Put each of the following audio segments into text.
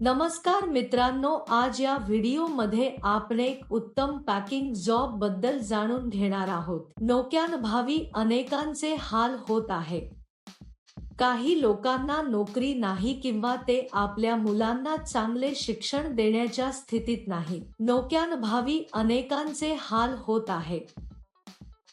नमस्कार मित्रांनो आज या व्हिडिओमध्ये आपण एक उत्तम पॅकिंग जॉबबद्दल जाणून घेणार आहोत. नोक्यान भावी अनेकांचे हाल होत आहे. काही लोकांना नोकरी नाही किंवा ते आपल्या मुलांना चांगले शिक्षण देण्याच्या स्थितीत नाही. नोक्यान भावी अनेकांचे हाल होत आहे.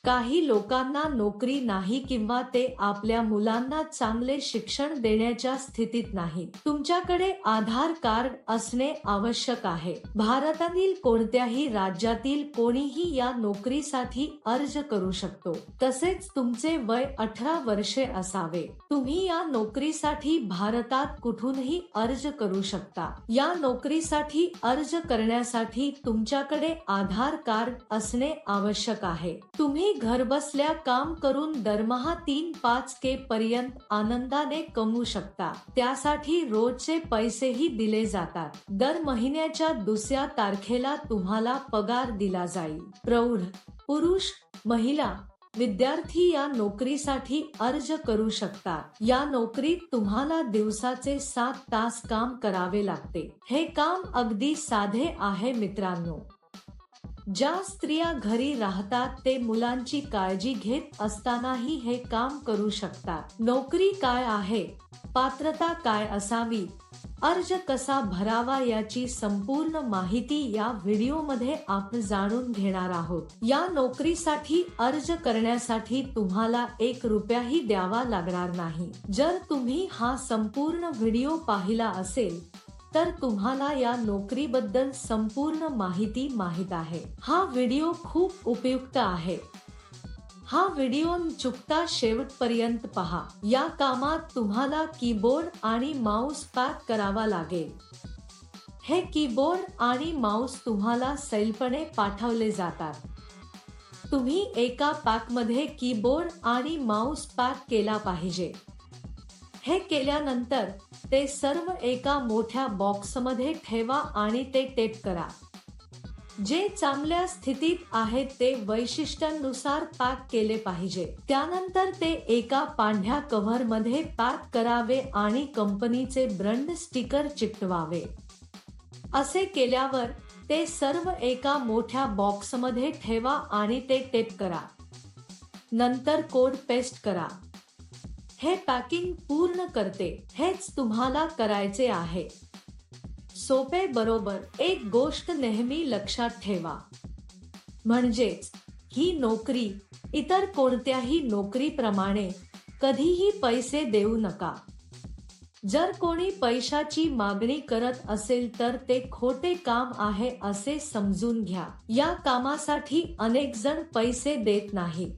काही लोकांना नोकरी नाही किंवा ते आपल्या मुलांना चांगले शिक्षण देण्याच्या स्थितीत नाही. तुमच्याकडे आधार कार्ड असणे आवश्यक आहे. भारतातील कोणत्याही राज्यातील कोणीही या नोकरीसाठी अर्ज करू शकतो. तसेच तुमचे वय अठरा वर्षे असावे. तुम्ही या नोकरीसाठी भारतात कुठूनही अर्ज करू शकता. या नोकरीसाठी अर्ज करण्यासाठी तुमच्याकडे आधार कार्ड असणे आवश्यक आहे. तुम्ही घरबसल्या काम करून दरमहा तीन पाच के पर्यंत आनंदाने कमवू शकता. त्यासाठी रोजचे पैसेही दिले जातात. दर महिन्याच्या दुसऱ्या तारखेला तुम्हाला पगार दिला जाईल. प्रौढ पुरुष महिला विद्यार्थी या नोकरीसाठी अर्ज करू शकतात या नोकरीत तुम्हाला दिवसाचे सात तास काम करावे लागते. हे काम अगदी साधे आहे मित्रांनो. ज्या स्त्रिया घरी राहतात ते मुलांची काळजी घेत असतानाही हे काम करू शकतात. नोकरी काय आहे? पात्रता काय असावी? अर्ज कसा भरावा याची संपूर्ण माहिती या व्हिडिओमध्ये आपण जाणून घेणार आहोत. या नोकरीसाठी अर्ज करण्यासाठी तुम्हाला एक रुपयाही द्यावा लागणार नाही. जर तुम्ही हा संपूर्ण व्हिडिओ पाहिला असेल तर तुम्हाला या नोकरीबद्दल संपूर्ण माहिती माहीत आहे. हा व्हिडिओ खूप उपयुक्त आहे. हा व्हिडिओ चुकता शेवटपर्यंत पहा. या कामात तुम्हाला कीबोर्ड आणि माऊस पॅक करावा लागेल. हे कीबोर्ड आणि माऊस तुम्हाला सैलपणे पाठवले जातात. तुम्ही एका पॅकमध्ये कीबोर्ड आणि माऊस पॅक केला पाहिजे. हे केल्यानंतर ते सर्व एका मोठ्या बॉक्समध्ये ठेवा आणि ते टेप करा. जे चांगल्या स्थितीत आहेत ते वैशिष्ट्यांनुसार पॅक केले पाहिजे. त्यानंतर ते एका पांढऱ्या कव्हरमध्ये पॅक करावे आणि कंपनीचे ब्रँड स्टिकर चिकटवावे. असे केल्यावर ते सर्व एका मोठ्या बॉक्समध्ये ठेवा आणि ते टेप करा. नंतर कोड पेस्ट करा. हे पॅकिंग पूर्ण करते हेच तुम्हाला करायचे आहे. सोपे बरोबर एक गोष्ट नेहमी लक्षात ठेवा. म्हणजेच ही नोकरी इतर कोणत्याही नोकरीप्रमाणे कधीही पैसे देऊ नका. जर कोणी पैशाची मागणी करत असेल तर ते खोटे काम आहे असे समजून घ्या. या कामासाठी अनेक जण पैसे देत नाहीत.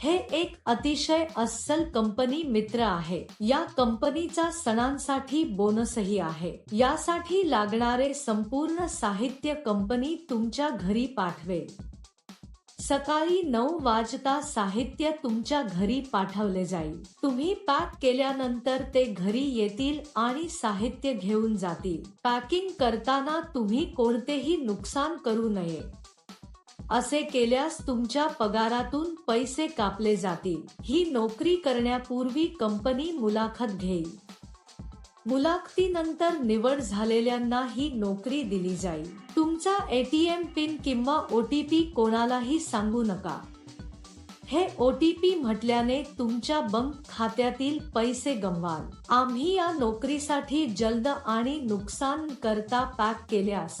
हे एक अतिशय अस्सल कंपनी मित्र आहे. या कंपनीचा सणांसाठी बोनसही आहे. यासाठी लागणारे संपूर्ण साहित्य कंपनी तुमच्या घरी पाठवेल. सकाळी नऊ वाजता साहित्य तुमच्या घरी पाठवले जाईल. तुम्ही पॅक केल्यानंतर ते घरी येतील आणि साहित्य घेऊन जातील. पॅकिंग करताना तुम्ही कोणतेही नुकसान करू नये. असे केल्यास तुमच्या पगारातून पैसे कापले जातील. ही नोकरी करण्यापूर्वी कंपनी मुलाखत घेईल. मुलाखतीनंतर निवड झालेल्यांना ही नोकरी दिली जाईल. तुमचा एटीएम पिन किंवा ओ टी पी कोणालाही सांगू नका. हे ओ टी पी म्हटल्याने तुमच्या बँक खात्यातील पैसे गमवाल. आम्ही या नोकरीसाठी जलद आणि नुकसान करता पॅक केल्यास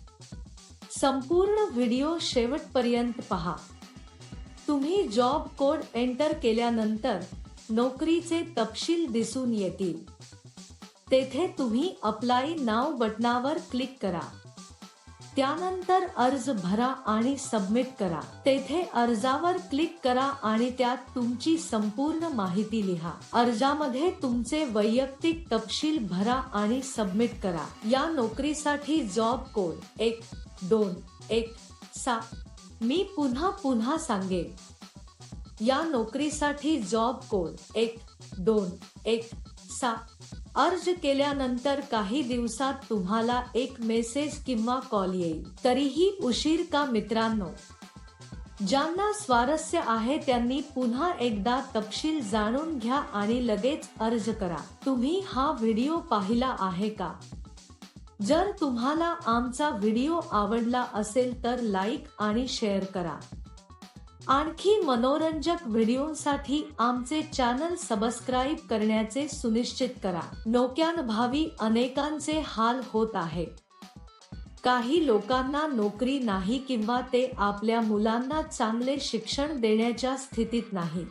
संपूर्ण व्हिडिओ शेवटपर्यंत पहा. तुम्ही जॉब कोड एंटर केल्यानंतर नोकरीचे तपशील दिसून येतील. तेथे तुम्ही अप्लाय नाव बटनावर क्लिक करा. त्यानंतर अर्ज भरा आणि सबमिट करा. तेथे अर्जावर क्लिक करा आणि त्यात तुमची संपूर्ण माहिती लिहा. अर्जामध्ये तुमचे वैयक्तिक तपशील भरा आणि सबमिट करा. या नोकरीसाठी जॉब कोड एक दोन एक सात मी पुन्हा पुन्हा सांगेन. या नोकरीसाठी जॉब कोड एक दोन एक सात अर्ज केल्यानंतर काही दिवसात तुम्हाला एक मेसेज किंवा कॉल येईल. तरीही उशीर का मित्रांनो? ज्यांना स्वारस्य आहे त्यांनी पुन्हा एकदा तपशील जाणून घ्या आणि लगेच अर्ज करा. तुम्ही हा व्हिडिओ पाहिला आहे का? जर तुम्हाला आमचा व्हिडिओ आवडला असेल तर लाईक आणि शेअर करा. आणखी मनोरंजक व्हिडिओसाठी आमचे चॅनल सबस्क्राईब करण्याचे सुनिश्चित करा. नोक्यान भावी अनेकांचे हाल होत आहे. काही लोकांना नोकरी नाही किंवा ते आपल्या मुलांना चांगले शिक्षण देण्याच्या स्थितीत नाही.